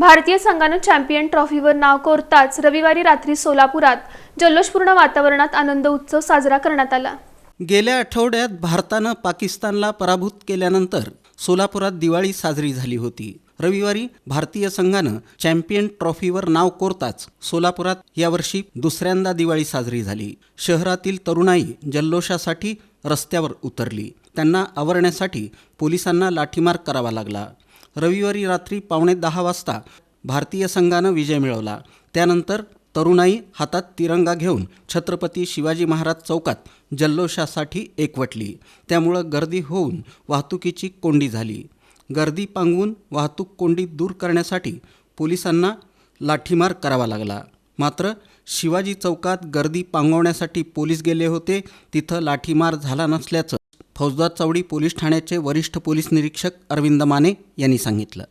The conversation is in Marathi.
भारतीय संघानं चॅम्पियन ट्रॉफीवर नाव कोरताच रविवारी रात्री सोलापुरात जल्लोषपूर्ण वातावरणात आनंद उत्सव साजरा करण्यात आला. गेल्या आठवड्यात भारतानं पाकिस्तानला पराभूत केल्यानंतर सोलापुरात दिवाळी साजरी झाली होती. रविवारी भारतीय संघानं चॅम्पियन ट्रॉफीवर नाव कोरताच सोलापुरात यावर्षी दुसऱ्यांदा दिवाळी साजरी झाली. शहरातील तरुणाई जल्लोषासाठी रस्त्यावर उतरली. त्यांना आवरण्यासाठी पोलिसांना लाठीमार करावा लागला. रविवारी रात्री पावणे दहा वाजता भारतीय संघानं विजय मिळवला. त्यानंतर तरुणाई हातात तिरंगा घेऊन छत्रपती शिवाजी महाराज चौकात जल्लोषासाठी एकवटली. त्यामुळं गर्दी होऊन वाहतुकीची कोंडी झाली. गर्दी पांगवून वाहतूक कोंडी दूर करण्यासाठी पोलिसांना लाठीमार करावा लागला. मात्र शिवाजी चौकात गर्दी पांगवण्यासाठी पोलीस गेले होते. तिथं लाठीमार झाला नसल्याचं फौजदार चौडी पोलीस ठाण्याचे वरिष्ठ पोलीस निरीक्षक अरविंद माने यांनी सांगितलं.